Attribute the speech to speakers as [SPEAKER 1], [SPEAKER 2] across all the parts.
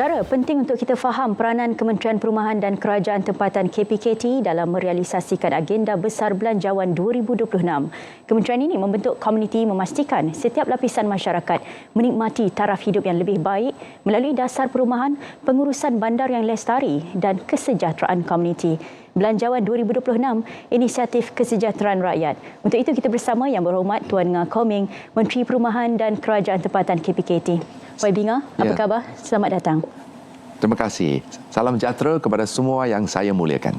[SPEAKER 1] Saudara, penting untuk kita faham peranan Kementerian Perumahan dan Kerajaan Tempatan KPKT dalam merealisasikan agenda besar belanjawan 2026. Kementerian ini membentuk komuniti memastikan setiap lapisan masyarakat menikmati taraf hidup yang lebih baik melalui dasar perumahan, pengurusan bandar yang lestari dan kesejahteraan komuniti. Belanjawan 2026, inisiatif kesejahteraan rakyat. Untuk itu kita bersama Yang Berhormat Tuan Nga Koming, Menteri Perumahan dan Kerajaan Tempatan KPKT. Wai Binga, apa ya. khabar? Selamat datang.
[SPEAKER 2] Terima kasih. Salam sejahtera kepada semua yang saya muliakan.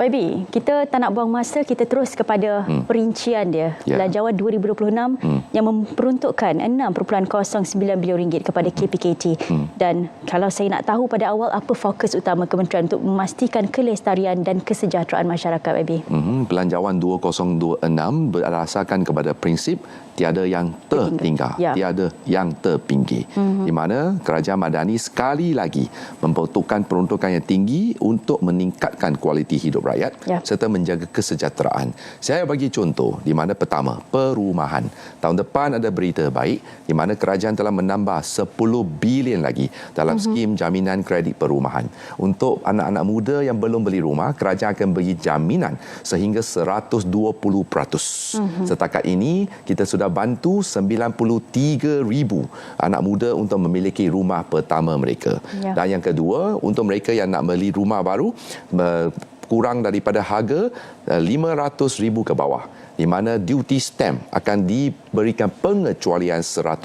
[SPEAKER 1] YB, kita tak nak buang masa, kita terus kepada hmm. perincian dia. Yeah. Belanjawan 2026 hmm. yang memperuntukkan 6.09 bilion ringgit kepada KPKT. Hmm. Dan kalau saya nak tahu pada awal apa fokus utama kementerian untuk memastikan kelestarian dan kesejahteraan masyarakat YB?
[SPEAKER 2] Hmm. Belanjawan 2026 berdasarkan kepada prinsip tiada yang tertinggal, ya. tiada yang terpinggir. Mm-hmm. Di mana kerajaan Madani sekali lagi memperuntukkan peruntukan yang tinggi untuk meningkatkan kualiti hidup rakyat ya. serta menjaga kesejahteraan. Saya bagi contoh di mana pertama, perumahan. Tahun depan ada berita baik di mana kerajaan telah menambah 10 bilion lagi dalam mm-hmm. skim jaminan kredit perumahan. Untuk anak-anak muda yang belum beli rumah, kerajaan akan bagi jaminan sehingga 120%. Mm-hmm. Setakat ini kita sudah bantu 93 ribu anak muda untuk memiliki rumah pertama mereka. Ya. Dan yang kedua, untuk mereka yang nak beli rumah baru, kurang daripada harga 500 eh, ribu ke bawah di mana duty stamp akan diberikan pengecualian 100%.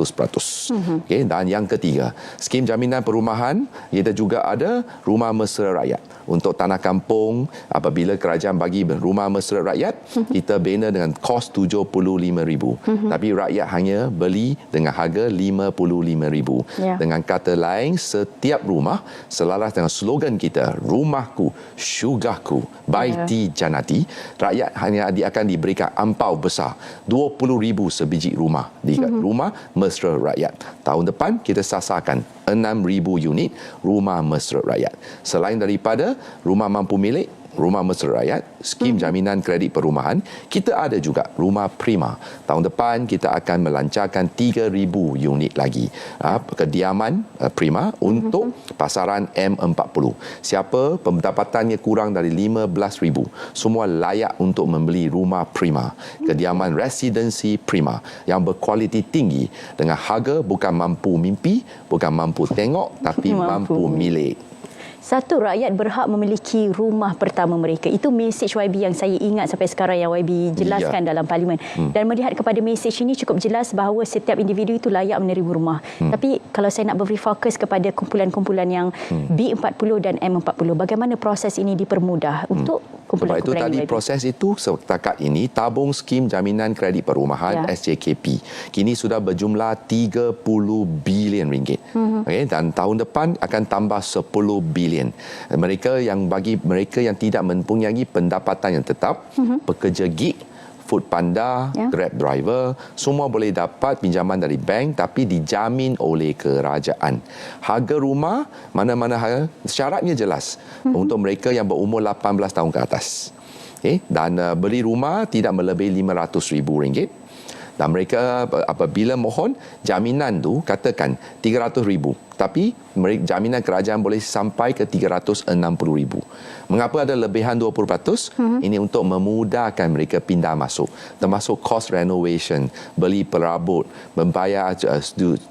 [SPEAKER 2] Mm-hmm. Okay, dan yang ketiga, skim jaminan perumahan, kita juga ada rumah mesra rakyat. Untuk tanah kampung, apabila kerajaan bagi rumah mesra rakyat, mm-hmm. kita bina dengan kos RM75,000. Mm-hmm. Tapi rakyat hanya beli dengan harga RM55,000. Yeah. Dengan kata lain, setiap rumah selaras dengan slogan kita, rumahku, syugaku, baiti yeah. janati, rakyat hanya akan diberikan ampau besar 20,000 sebiji rumah di mm-hmm. rumah mesra rakyat. Tahun depan kita sasarkan 6,000 unit rumah mesra rakyat. Selain daripada rumah mampu milik rumah mesra rakyat, skim hmm. jaminan kredit perumahan, kita ada juga rumah prima. Tahun depan kita akan melancarkan 3000 unit lagi ha, kediaman uh, prima untuk hmm. pasaran M40. Siapa pendapatannya kurang dari 15000, semua layak untuk membeli rumah prima. Kediaman residensi prima yang berkualiti tinggi dengan harga bukan mampu mimpi, bukan mampu tengok tapi mampu, mampu milik
[SPEAKER 1] satu rakyat berhak memiliki rumah pertama mereka. Itu mesej YB yang saya ingat sampai sekarang yang YB jelaskan ya. dalam parlimen. Hmm. Dan melihat kepada mesej ini cukup jelas bahawa setiap individu itu layak menerima rumah. Hmm. Tapi kalau saya nak beri fokus kepada kumpulan-kumpulan yang hmm. B40 dan M40, bagaimana proses ini dipermudah hmm. untuk kumpulan-kumpulan
[SPEAKER 2] Sebab itu tadi YB? proses itu setakat ini tabung skim jaminan kredit perumahan ya. SJKP kini sudah berjumlah 30 bilion ringgit. Hmm. Okay, dan tahun depan akan tambah 10 bilion. Mereka yang bagi mereka yang tidak mempunyai pendapatan yang tetap, uh-huh. pekerja gig, food panda, yeah. grab driver, semua boleh dapat pinjaman dari bank tapi dijamin oleh kerajaan. Harga rumah mana-mana harga syaratnya jelas uh-huh. untuk mereka yang berumur 18 tahun ke atas. Okay? Dan uh, beli rumah tidak melebihi RM500,000 dan mereka apabila mohon jaminan tu katakan 300,000 tapi jaminan kerajaan boleh sampai ke 360,000. Mengapa ada lebihan 20%? Hmm. Ini untuk memudahkan mereka pindah masuk. Termasuk cost renovation, beli perabot, membayar uh,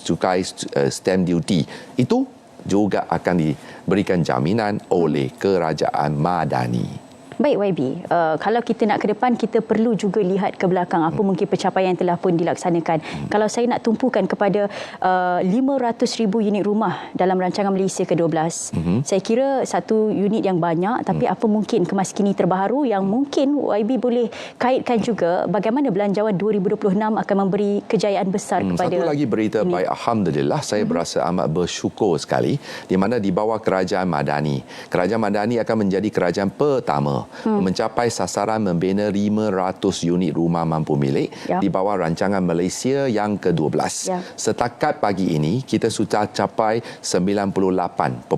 [SPEAKER 2] cukai uh, stamp duty. Itu juga akan diberikan jaminan oleh kerajaan Madani.
[SPEAKER 1] Baik YB, uh, kalau kita nak ke depan kita perlu juga lihat ke belakang apa hmm. mungkin pencapaian yang telah pun dilaksanakan. Hmm. Kalau saya nak tumpukan kepada uh, 500,000 unit rumah dalam rancangan Malaysia ke-12, hmm. saya kira satu unit yang banyak tapi hmm. apa mungkin kemaskini terbaharu yang mungkin YB boleh kaitkan juga bagaimana belanjawan 2026 akan memberi kejayaan besar hmm. kepada
[SPEAKER 2] Satu lagi berita ini. baik alhamdulillah saya hmm. berasa amat bersyukur sekali di mana di bawah kerajaan Madani. Kerajaan Madani akan menjadi kerajaan pertama hmm. mencapai sasaran membina 500 unit rumah mampu milik ya. di bawah rancangan Malaysia yang ke-12. Ya. Setakat pagi ini kita sudah capai 98.3%.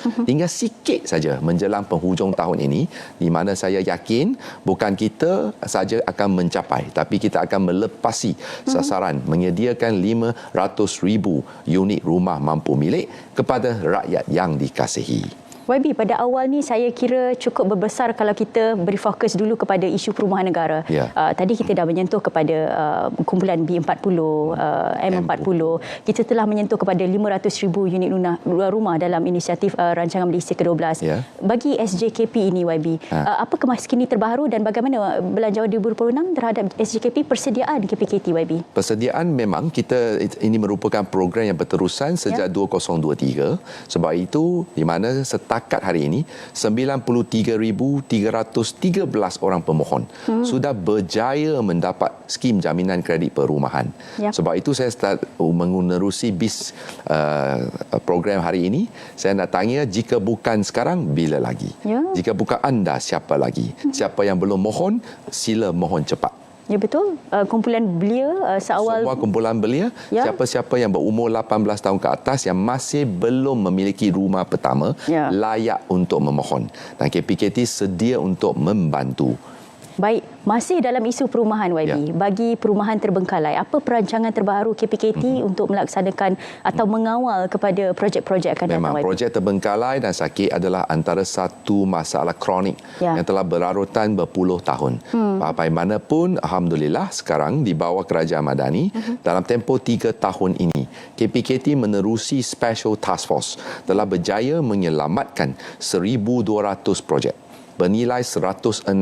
[SPEAKER 2] Hmm. Tinggal sikit saja menjelang penghujung tahun ini di mana saya yakin bukan kita saja akan mencapai tapi kita akan melepasi hmm. sasaran menyediakan 500,000 unit rumah mampu milik kepada rakyat yang dikasihi.
[SPEAKER 1] YB, pada awal ni saya kira cukup berbesar kalau kita beri fokus dulu kepada isu perumahan negara. Ya. Uh, tadi kita dah menyentuh kepada uh, kumpulan B40, uh, M40. Kita telah menyentuh kepada 500,000 unit rumah dalam inisiatif uh, rancangan Malaysia ke-12. Ya. Bagi SJKP ini YB, ha. uh, apa kemaskini terbaru dan bagaimana belanjawan 2026 terhadap SJKP persediaan KPKT YB?
[SPEAKER 2] Persediaan memang kita ini merupakan program yang berterusan sejak ya. 2023. Sebab itu di mana setakat setakat hari ini 93,313 orang pemohon hmm. sudah berjaya mendapat skim jaminan kredit perumahan. Ya. Sebab itu saya start menerusi bis uh, program hari ini. Saya nak tanya jika bukan sekarang bila lagi? Ya. Jika bukan anda siapa lagi? Hmm. Siapa yang belum mohon sila mohon cepat.
[SPEAKER 1] Ya betul. Uh, kumpulan belia uh, seawal
[SPEAKER 2] semua kumpulan belia ya. siapa-siapa yang berumur 18 tahun ke atas yang masih belum memiliki rumah pertama ya. layak untuk memohon. Dan KPKT sedia untuk membantu.
[SPEAKER 1] Baik, masih dalam isu perumahan YB. Ya. Bagi perumahan terbengkalai, apa perancangan terbaru KPKT mm-hmm. untuk melaksanakan atau mengawal kepada projek-projek akan
[SPEAKER 2] datang? Memang, projek terbengkalai dan sakit adalah antara satu masalah kronik ya. yang telah berarutan berpuluh tahun. Hmm. Bagaimanapun, Alhamdulillah sekarang di bawah Kerajaan Madani, mm-hmm. dalam tempoh tiga tahun ini, KPKT menerusi Special Task Force telah berjaya menyelamatkan 1,200 projek bernilai 163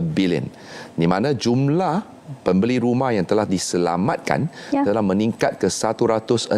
[SPEAKER 2] bilion. Di mana jumlah pembeli rumah yang telah diselamatkan ya. telah meningkat ke 163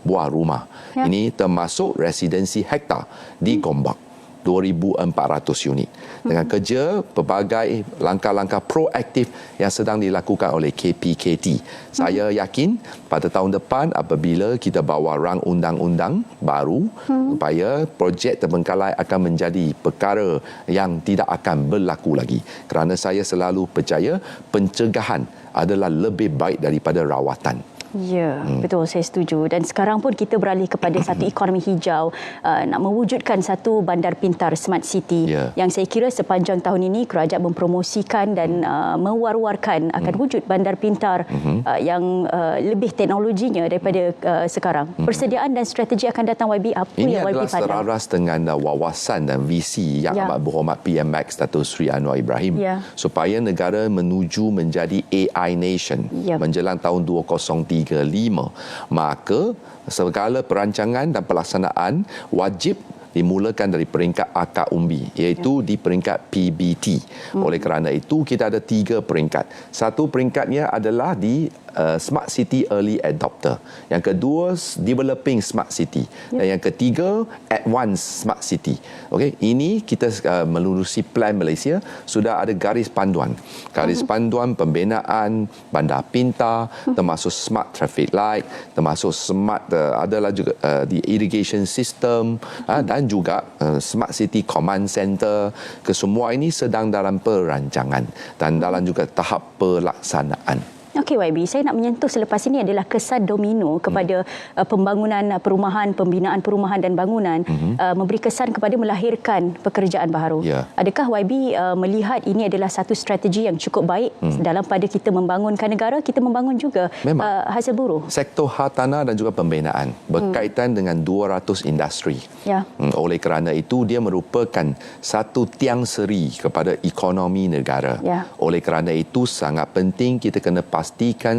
[SPEAKER 2] buah rumah. Ya. Ini termasuk residensi hektar di Gombak. 2,400 unit. Dengan kerja pelbagai langkah-langkah proaktif yang sedang dilakukan oleh KPKT. Saya yakin pada tahun depan apabila kita bawa rang undang-undang baru supaya projek terbengkalai akan menjadi perkara yang tidak akan berlaku lagi. Kerana saya selalu percaya pencegahan adalah lebih baik daripada rawatan.
[SPEAKER 1] Ya, hmm. betul saya setuju dan sekarang pun kita beralih kepada satu ekonomi hijau uh, nak mewujudkan satu bandar pintar smart city yeah. yang saya kira sepanjang tahun ini kerajaan mempromosikan dan uh, mewar-warkan akan hmm. wujud bandar pintar hmm. uh, yang uh, lebih teknologinya daripada uh, sekarang. Hmm. Persediaan dan strategi akan datang YB apa
[SPEAKER 2] ini
[SPEAKER 1] yang
[SPEAKER 2] YB pandang? Ini adalah selaras dengan uh, wawasan dan visi yang yeah. amat berhormat PM Max Dato Sri Anwar Ibrahim yeah. supaya negara menuju menjadi AI nation yeah. menjelang tahun 2030 3, 5 maka segala perancangan dan pelaksanaan wajib dimulakan dari peringkat akar umbi iaitu ya. di peringkat PBT. Hmm. Oleh kerana itu kita ada tiga peringkat. Satu peringkatnya adalah di uh, Smart City Early Adopter. Yang kedua Developing Smart City ya. dan yang ketiga Advanced Smart City. Okey, ini kita uh, melurusi plan Malaysia sudah ada garis panduan. Garis hmm. panduan pembinaan bandar pintar hmm. termasuk smart traffic light, termasuk smart uh, adalah juga uh, di irrigation system uh, dan dan juga uh, Smart City Command Center kesemua ini sedang dalam perancangan dan dalam juga tahap pelaksanaan.
[SPEAKER 1] Okey YB, saya nak menyentuh selepas ini adalah kesan domino kepada hmm. uh, pembangunan uh, perumahan, pembinaan perumahan dan bangunan hmm. uh, memberi kesan kepada melahirkan pekerjaan baru. Yeah. Adakah YB uh, melihat ini adalah satu strategi yang cukup baik hmm. dalam pada kita membangunkan negara, kita membangun juga uh, hasil buruh?
[SPEAKER 2] Sektor hartanah dan juga pembinaan berkaitan hmm. dengan 200 industri. Yeah. Hmm, oleh kerana itu dia merupakan satu tiang seri kepada ekonomi negara. Yeah. Oleh kerana itu sangat penting kita kena pastikan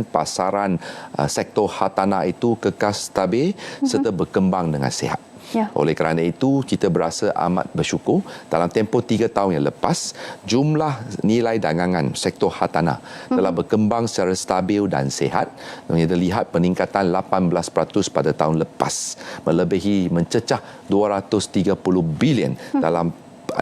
[SPEAKER 2] pasaran uh, sektor hartanah itu kekal stabil uh-huh. serta berkembang dengan sihat. Ya. Oleh kerana itu, kita berasa amat bersyukur dalam tempoh tiga tahun yang lepas, jumlah nilai dagangan sektor hartanah hmm. telah berkembang secara stabil dan sihat. Kita lihat peningkatan 18% pada tahun lepas, melebihi mencecah 230 bilion hmm. dalam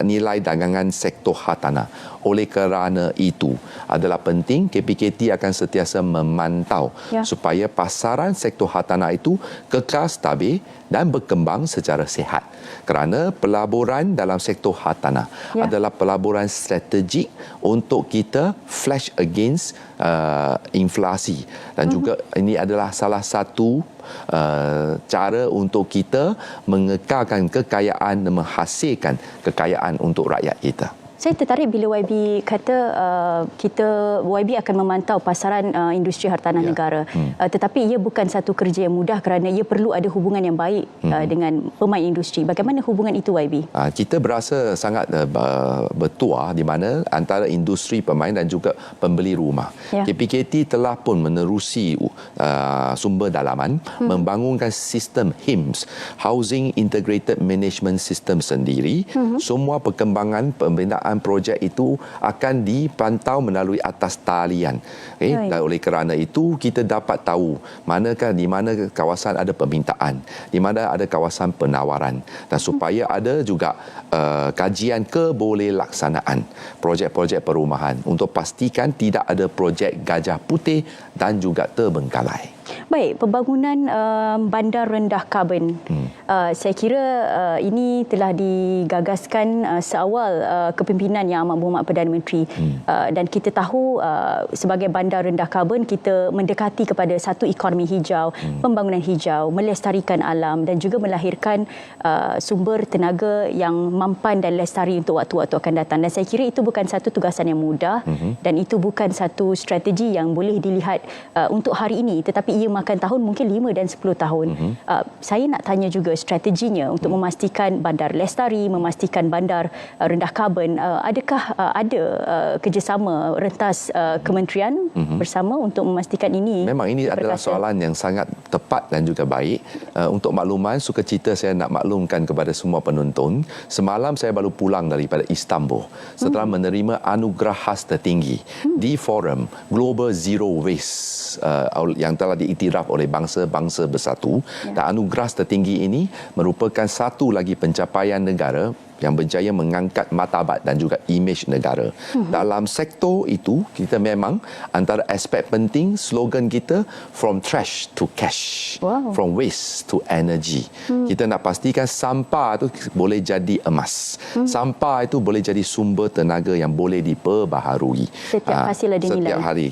[SPEAKER 2] nilai dagangan sektor hartanah. Oleh kerana itu, adalah penting KPKT akan sentiasa memantau ya. supaya pasaran sektor hartanah itu kekal stabil dan berkembang secara sihat. Kerana pelaburan dalam sektor hartanah ya. adalah pelaburan strategik untuk kita flash against uh, inflasi dan uh-huh. juga ini adalah salah satu Uh, cara untuk kita mengekalkan kekayaan dan menghasilkan kekayaan untuk rakyat kita.
[SPEAKER 1] Saya tertarik bila YB kata uh, kita YB akan memantau pasaran uh, industri hartanah ya. negara. Hmm. Uh, tetapi ia bukan satu kerja yang mudah kerana ia perlu ada hubungan yang baik uh, hmm. uh, dengan pemain industri. Bagaimana hubungan itu YB?
[SPEAKER 2] Uh, kita berasa sangat uh, bertuah di mana antara industri pemain dan juga pembeli rumah. Ya. KPKT telah pun menerusi uh, sumber dalaman hmm. membangunkan sistem HIMS, Housing Integrated Management System sendiri. Hmm. Semua perkembangan pembinaan pelaksanaan projek itu akan dipantau melalui atas talian. Okay? Dan oleh kerana itu kita dapat tahu manakah di mana kawasan ada permintaan, di mana ada kawasan penawaran dan supaya ada juga uh, kajian kebolehaksanaan projek-projek perumahan untuk pastikan tidak ada projek gajah putih dan juga terbengkalai.
[SPEAKER 1] Baik, pembangunan uh, bandar rendah karbon. Hmm. Uh, saya kira uh, ini telah digagaskan uh, seawal uh, kepimpinan Yang Amat Berhormat Perdana Menteri. Hmm. Uh, dan kita tahu uh, sebagai bandar rendah karbon kita mendekati kepada satu ekonomi hijau, hmm. pembangunan hijau, melestarikan alam dan juga melahirkan uh, sumber tenaga yang mampan dan lestari untuk waktu-waktu akan datang. Dan saya kira itu bukan satu tugasan yang mudah hmm. dan itu bukan satu strategi yang boleh dilihat uh, untuk hari ini tetapi ia makan tahun mungkin 5 dan 10 tahun. Uh-huh. Uh, saya nak tanya juga strateginya untuk uh-huh. memastikan bandar lestari, memastikan bandar uh, rendah karbon. Uh, adakah uh, ada uh, kerjasama rentas uh, kementerian uh-huh. bersama untuk memastikan ini?
[SPEAKER 2] Memang ini berkata. adalah soalan yang sangat tepat dan juga baik. Uh, untuk makluman, suka cita saya nak maklumkan kepada semua penonton. Semalam saya baru pulang daripada Istanbul setelah uh-huh. menerima anugerah khas tertinggi uh-huh. di forum Global Zero Waste uh, yang telah diiktiraf oleh bangsa-bangsa bersatu ya. dan anugerah tertinggi ini merupakan satu lagi pencapaian negara yang berjaya mengangkat martabat dan juga imej negara. Hmm. Dalam sektor itu, kita memang antara aspek penting slogan kita from trash to cash. Wow. From waste to energy. Hmm. Kita nak pastikan sampah itu boleh jadi emas. Hmm. Sampah itu boleh jadi sumber tenaga yang boleh diperbaharui.
[SPEAKER 1] Setiap hasil ada nilai.
[SPEAKER 2] Setiap hari.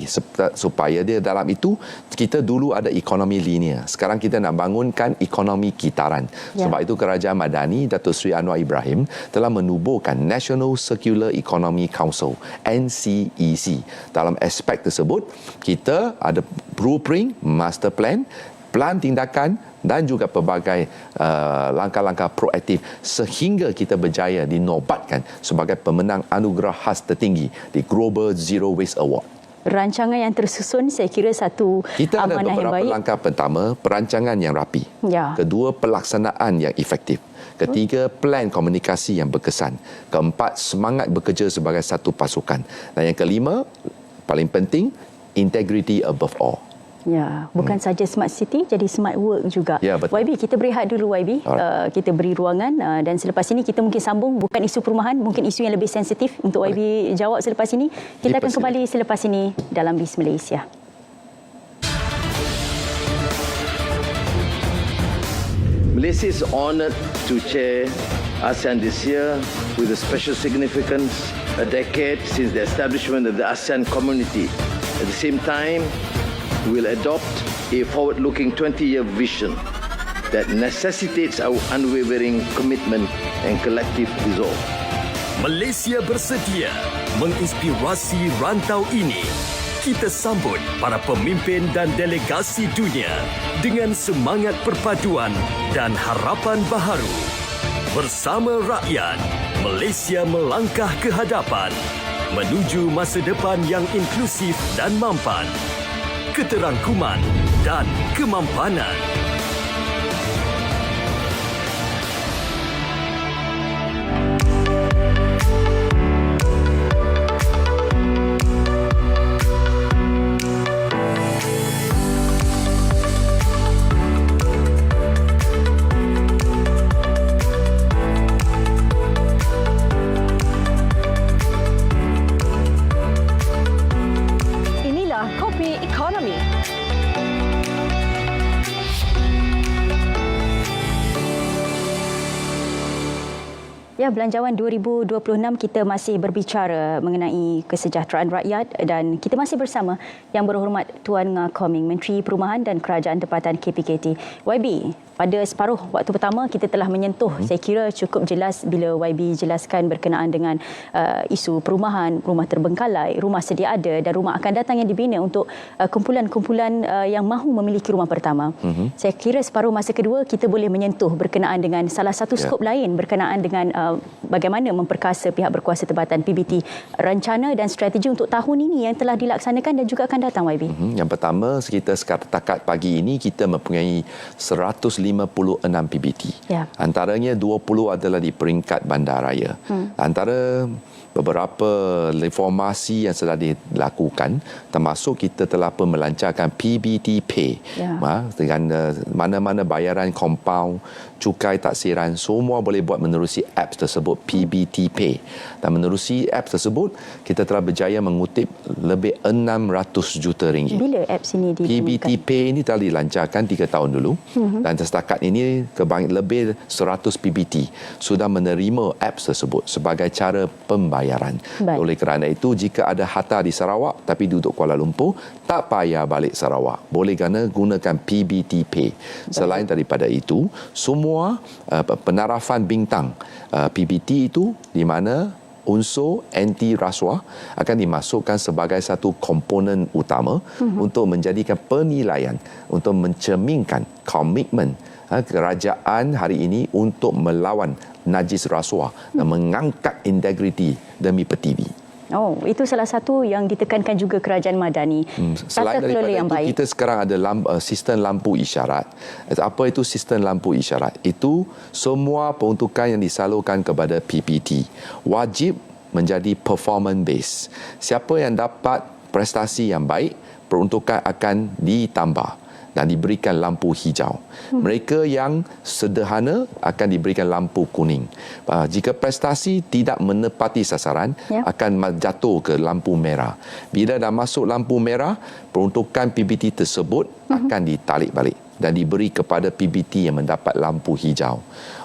[SPEAKER 2] Supaya dia dalam itu, kita dulu ada ekonomi linear. Sekarang kita nak bangunkan ekonomi kitaran. Ya. Sebab itu Kerajaan Madani, Datuk Seri Anwar Ibrahim, telah menubuhkan National Circular Economy Council NCEC. Dalam aspek tersebut, kita ada blueprint, master plan, plan tindakan dan juga pelbagai uh, langkah-langkah proaktif sehingga kita berjaya dinobatkan sebagai pemenang anugerah khas tertinggi di Global Zero Waste Award
[SPEAKER 1] rancangan yang tersusun saya kira satu
[SPEAKER 2] kita
[SPEAKER 1] amanah yang baik. Kita
[SPEAKER 2] ada beberapa langkah pertama, perancangan yang rapi. Ya. Kedua, pelaksanaan yang efektif. Ketiga, plan komunikasi yang berkesan. Keempat, semangat bekerja sebagai satu pasukan. Dan yang kelima, paling penting, integrity above all.
[SPEAKER 1] Ya, bukan hmm. saja smart city, jadi smart work juga. Ya, betul. YB, kita berehat dulu YB. Uh, kita beri ruangan uh, dan selepas ini kita mungkin sambung bukan isu perumahan, mungkin isu yang lebih sensitif untuk YB jawab selepas ini. Kita akan kembali selepas ini dalam Bis Malaysia.
[SPEAKER 3] Malaysia is honored to chair ASEAN this year with a special significance, a decade since the establishment of the ASEAN community. At the same time, will adopt a forward-looking 20-year vision that necessitates our unwavering commitment and collective resolve.
[SPEAKER 4] Malaysia bersedia menginspirasi rantau ini. Kita sambut para pemimpin dan delegasi dunia dengan semangat perpaduan dan harapan baharu. Bersama rakyat, Malaysia melangkah ke hadapan menuju masa depan yang inklusif dan mampan keterangkuman dan kemampanan.
[SPEAKER 1] Ya, Belanjawan 2026 kita masih berbicara mengenai kesejahteraan rakyat dan kita masih bersama Yang Berhormat Tuan Nga Koming, Menteri Perumahan dan Kerajaan Tempatan KPKT. YB, pada separuh waktu pertama kita telah menyentuh hmm. saya kira cukup jelas bila YB jelaskan berkenaan dengan uh, isu perumahan, rumah terbengkalai, rumah sedia ada dan rumah akan datang yang dibina untuk uh, kumpulan-kumpulan uh, yang mahu memiliki rumah pertama. Hmm. Saya kira separuh masa kedua kita boleh menyentuh berkenaan dengan salah satu ya. skop yeah. lain berkenaan dengan uh, bagaimana memperkasa pihak berkuasa tempatan PBT rencana dan strategi untuk tahun ini yang telah dilaksanakan dan juga akan datang YB.
[SPEAKER 2] Hmm. Yang pertama kita setakat pagi ini kita mempunyai 100 156 PBT. Ya. Antaranya 20 adalah di peringkat bandaraya. Hmm. Antara beberapa reformasi yang sedang dilakukan termasuk kita telah pun melancarkan PBT Pay ya. dengan uh, mana-mana bayaran kompaun cukai taksiran semua boleh buat menerusi apps tersebut PBT Pay dan menerusi apps tersebut kita telah berjaya mengutip lebih 600 juta ringgit.
[SPEAKER 1] Bila apps ini
[SPEAKER 2] ditemukan? PBT Pay ini telah dilancarkan 3 tahun dulu uh-huh. dan setakat ini kebang- lebih 100 PBT sudah menerima apps tersebut sebagai cara pembayaran. Baik. Oleh kerana itu jika ada harta di Sarawak tapi duduk Kuala Lumpur tak payah balik Sarawak. Boleh guna gunakan PBT Pay. Selain daripada itu semua semua uh, penarafan bintang uh, PBT itu di mana unsur anti rasuah akan dimasukkan sebagai satu komponen utama uh-huh. untuk menjadikan penilaian untuk mencerminkan komitmen uh, kerajaan hari ini untuk melawan najis rasuah uh-huh. dan mengangkat integriti demi petiwi.
[SPEAKER 1] Oh, itu salah satu yang ditekankan juga kerajaan Madani. Hmm,
[SPEAKER 2] selain Tata daripada yang itu, baik. kita sekarang ada lamp, uh, sistem lampu isyarat. Apa itu sistem lampu isyarat? Itu semua peruntukan yang disalurkan kepada PPT wajib menjadi performance base. Siapa yang dapat prestasi yang baik, peruntukan akan ditambah dan diberikan lampu hijau. Hmm. Mereka yang sederhana akan diberikan lampu kuning. Uh, jika prestasi tidak menepati sasaran ya. akan jatuh ke lampu merah. Bila dah masuk lampu merah, peruntukan PBT tersebut hmm. akan ditarik balik dan diberi kepada PBT yang mendapat lampu hijau.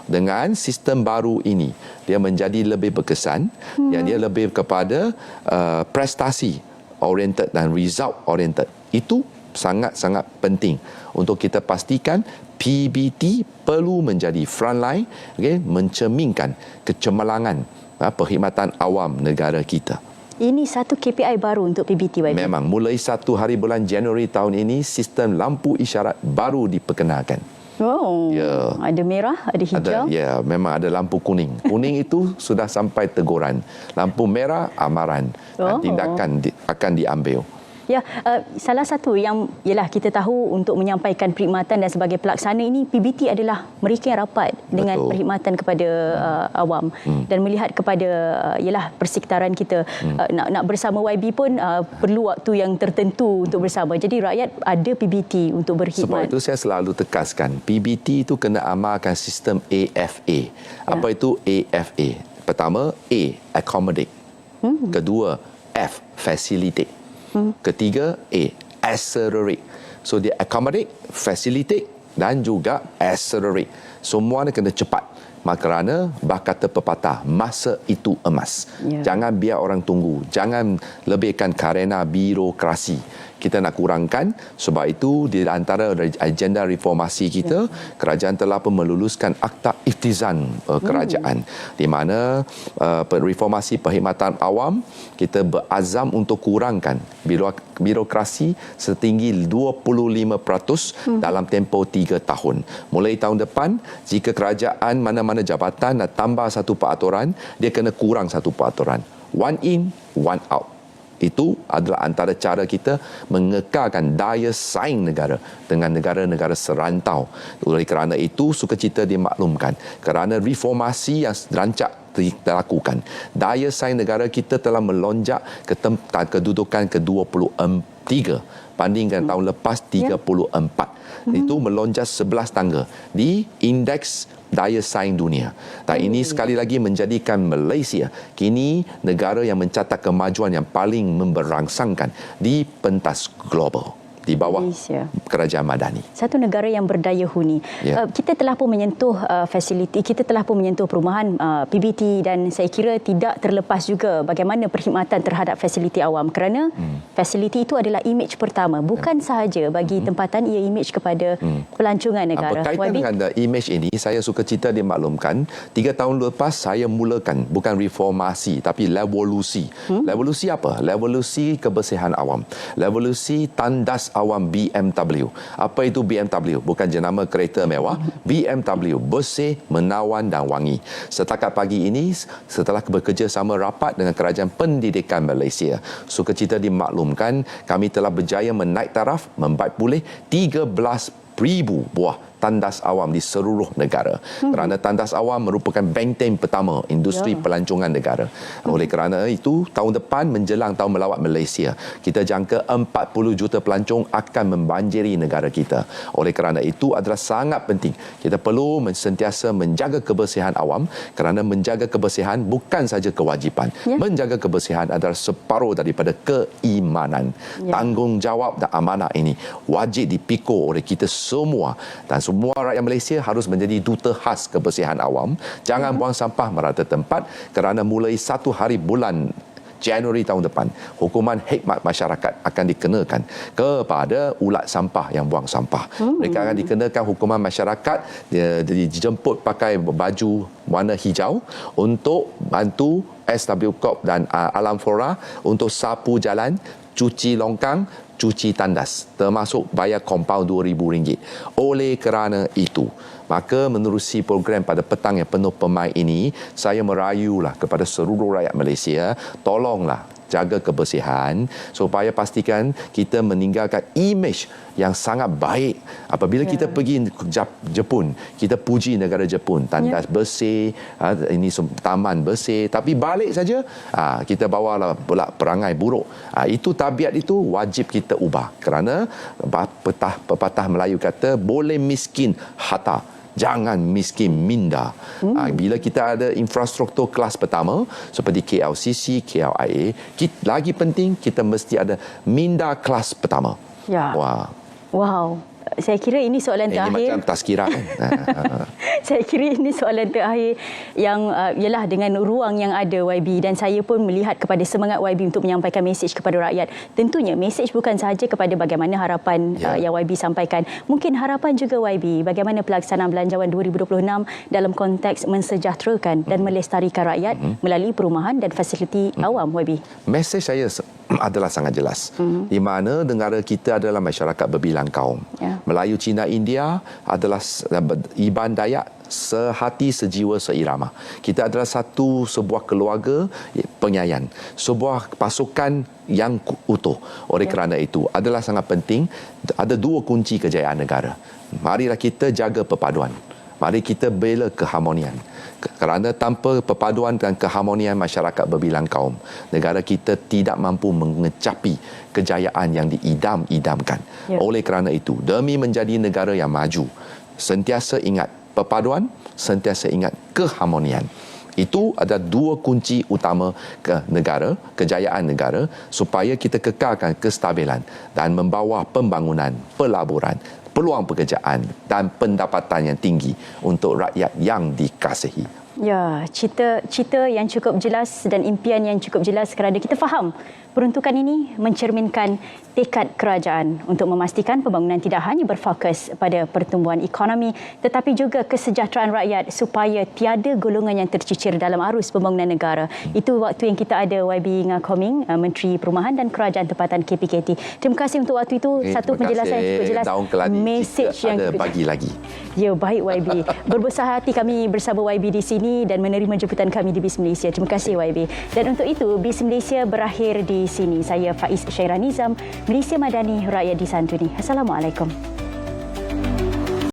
[SPEAKER 2] Dengan sistem baru ini, dia menjadi lebih berkesan hmm. yang dia lebih kepada uh, prestasi oriented dan result oriented. Itu sangat-sangat penting untuk kita pastikan PBT perlu menjadi frontline okay, mencerminkan kecemerlangan uh, perkhidmatan awam negara kita.
[SPEAKER 1] Ini satu KPI baru untuk PBT YB.
[SPEAKER 2] Memang mulai satu hari bulan Januari tahun ini sistem lampu isyarat baru diperkenalkan.
[SPEAKER 1] Oh, ya. ada merah, ada hijau.
[SPEAKER 2] Ada, ya, memang ada lampu kuning. Kuning itu sudah sampai teguran. Lampu merah amaran. Oh. Tindakan di, akan diambil.
[SPEAKER 1] Ya, uh, salah satu yang ialah kita tahu untuk menyampaikan perkhidmatan dan sebagai pelaksana ini PBT adalah mereka yang rapat dengan Betul. perkhidmatan kepada uh, awam hmm. dan melihat kepada uh, ialah persekitaran kita hmm. uh, nak nak bersama YB pun uh, perlu waktu yang tertentu untuk bersama. Jadi rakyat ada PBT untuk berkhidmat.
[SPEAKER 2] Sebab itu saya selalu tekaskan PBT itu kena amalkan sistem AFA. Ya. Apa itu AFA? Pertama A accommodate. Hmm. Kedua F facilitate. Hmm. Ketiga, A, accelerate. So dia accommodate, facilitate dan juga accelerate. Semua ni kena cepat. Maka kerana bakat pepatah, masa itu emas. Yeah. Jangan biar orang tunggu. Jangan lebihkan karena birokrasi kita nak kurangkan sebab itu di antara agenda reformasi kita ya. kerajaan telah pun meluluskan akta iftizan uh, kerajaan hmm. di mana uh, reformasi perkhidmatan awam kita berazam untuk kurangkan birokrasi setinggi 25% hmm. dalam tempoh 3 tahun mulai tahun depan jika kerajaan mana-mana jabatan nak tambah satu peraturan dia kena kurang satu peraturan one in one out itu adalah antara cara kita mengekalkan daya saing negara dengan negara-negara serantau. Oleh kerana itu, sukacita dimaklumkan. Kerana reformasi yang rancak dilakukan, daya saing negara kita telah melonjak ke tempat kedudukan ke-23 bandingkan hmm. tahun lepas 34. Ya. Itu melonjak 11 tangga di indeks daya saing dunia. Dan ini hmm. sekali lagi menjadikan Malaysia kini negara yang mencatat kemajuan yang paling memberangsangkan di pentas global. Di bawah
[SPEAKER 1] Malaysia.
[SPEAKER 2] kerajaan Madani.
[SPEAKER 1] Satu negara yang berdaya huni.
[SPEAKER 2] Ya.
[SPEAKER 1] Uh, kita telah pun menyentuh uh, fasiliti, kita telah pun menyentuh perumahan uh, PBT dan saya kira tidak terlepas juga bagaimana perkhidmatan terhadap fasiliti awam kerana hmm. fasiliti itu adalah imej pertama bukan sahaja bagi tempatan ia imej kepada pelancongan negara.
[SPEAKER 2] Hmm. Berkaitan
[SPEAKER 1] YB?
[SPEAKER 2] dengan the image ini, saya suka cerita dimaklumkan, tiga tahun lepas saya mulakan bukan reformasi tapi revolusi. Hmm? Revolusi apa? Revolusi kebersihan awam. Revolusi tandas awam BMW. Apa itu BMW? Bukan jenama kereta mewah. BMW bersih, menawan dan wangi. Setakat pagi ini, setelah bekerja sama rapat dengan Kerajaan Pendidikan Malaysia, suka cerita dimaklumkan, kami telah berjaya menaik taraf, membaik pulih 13,000 buah tandas awam di seluruh negara. Hmm. Kerana tandas awam merupakan benteng pertama industri
[SPEAKER 1] Ya.
[SPEAKER 2] pelancongan negara. Oleh kerana itu, tahun depan menjelang tahun melawat Malaysia, kita jangka 40 juta pelancong akan membanjiri negara kita. Oleh kerana itu adalah sangat penting. Kita perlu sentiasa menjaga kebersihan awam kerana menjaga kebersihan bukan saja kewajipan.
[SPEAKER 1] Ya.
[SPEAKER 2] Menjaga kebersihan adalah separuh daripada keimanan.
[SPEAKER 1] Ya.
[SPEAKER 2] Tanggungjawab dan amanah ini wajib dipikul oleh kita semua dan semua rakyat Malaysia harus menjadi duta khas kebersihan awam. Jangan buang sampah merata tempat kerana mulai satu hari bulan Januari tahun depan, hukuman hikmat masyarakat akan dikenakan kepada ulat sampah yang buang sampah. Mereka akan dikenakan hukuman masyarakat dia, dijemput pakai baju warna hijau untuk bantu SW Corp dan uh, Alam Flora untuk sapu jalan, cuci longkang, cuci tandas termasuk bayar kompaun RM2,000. Oleh kerana itu, maka menerusi program pada petang yang penuh pemain ini, saya merayulah kepada seluruh rakyat Malaysia, tolonglah jaga kebersihan supaya pastikan kita meninggalkan imej yang sangat baik. Apabila yeah. kita pergi ke Jap- Jepun kita puji negara Jepun. Tandas yeah. bersih ah, ini taman bersih. Tapi balik saja ah, kita bawalah pula perangai buruk. Ah, itu tabiat itu wajib kita ubah. Kerana petah pepatah Melayu kata boleh miskin harta jangan miskin minda. Hmm. Ha, bila kita ada infrastruktur kelas pertama seperti KLCC, KLIA, kita, lagi penting kita mesti ada minda kelas pertama.
[SPEAKER 1] Ya.
[SPEAKER 2] Wah.
[SPEAKER 1] Wow. Saya kira ini soalan
[SPEAKER 2] Ini
[SPEAKER 1] terakhir.
[SPEAKER 2] macam tazkirah kan.
[SPEAKER 1] Saya kira ini soalan terakhir yang uh, ialah dengan ruang yang ada YB dan saya pun melihat kepada semangat YB untuk menyampaikan mesej kepada rakyat. Tentunya mesej bukan sahaja kepada bagaimana harapan
[SPEAKER 2] Ya.
[SPEAKER 1] uh, yang YB sampaikan. Mungkin harapan juga YB bagaimana pelaksanaan belanjawan 2026 dalam konteks mensejahterakan dan melestarikan rakyat melalui perumahan dan fasiliti awam YB.
[SPEAKER 2] Mesej saya adalah sangat jelas.
[SPEAKER 1] Mhm.
[SPEAKER 2] Di mana negara kita adalah masyarakat berbilang kaum.
[SPEAKER 1] Ya.
[SPEAKER 2] Melayu, Cina, India adalah s- Iban Dayak sehati sejiwa seirama. Kita adalah satu sebuah keluarga penyayang, sebuah pasukan yang utuh. Oleh
[SPEAKER 1] Ya.
[SPEAKER 2] kerana itu adalah sangat penting ada dua kunci kejayaan negara. Marilah kita jaga perpaduan. Mari kita bela keharmonian. Ke- Kerana tanpa perpaduan dan keharmonian masyarakat berbilang kaum, negara kita tidak mampu mengecapi kejayaan yang diidam-idamkan.
[SPEAKER 1] Ya.
[SPEAKER 2] Oleh kerana itu, demi menjadi negara yang maju, sentiasa ingat perpaduan, sentiasa ingat keharmonian. Itu adalah dua kunci utama ke negara, kejayaan negara supaya kita kekalkan kestabilan dan membawa pembangunan, pelaburan, peluang pekerjaan dan pendapatan yang tinggi untuk rakyat yang dikasihi.
[SPEAKER 1] Ya, cita cita yang cukup jelas dan impian yang cukup jelas kerana kita faham peruntukan ini mencerminkan tekad kerajaan untuk memastikan pembangunan tidak hanya berfokus pada pertumbuhan ekonomi tetapi juga kesejahteraan rakyat supaya tiada golongan yang tercicir dalam arus pembangunan negara. Itu waktu yang kita ada YB Ngakoming, uh, Menteri Perumahan dan Kerajaan Tempatan KPKT. Terima kasih untuk waktu itu.
[SPEAKER 2] Okay,
[SPEAKER 1] Satu penjelasan yang
[SPEAKER 2] kasih.
[SPEAKER 1] cukup jelas. Mesej
[SPEAKER 2] kita
[SPEAKER 1] yang
[SPEAKER 2] ada
[SPEAKER 1] cukup
[SPEAKER 2] bagi lagi.
[SPEAKER 1] Ya, baik YB. Berbesar hati kami bersama YB di sini dan menerima jemputan kami di BIS Malaysia. Terima kasih YB. Dan untuk itu, BIS Malaysia berakhir di sini. Saya Faiz Syaira Nizam, Malaysia Madani, Rakyat Disantuni. Assalamualaikum.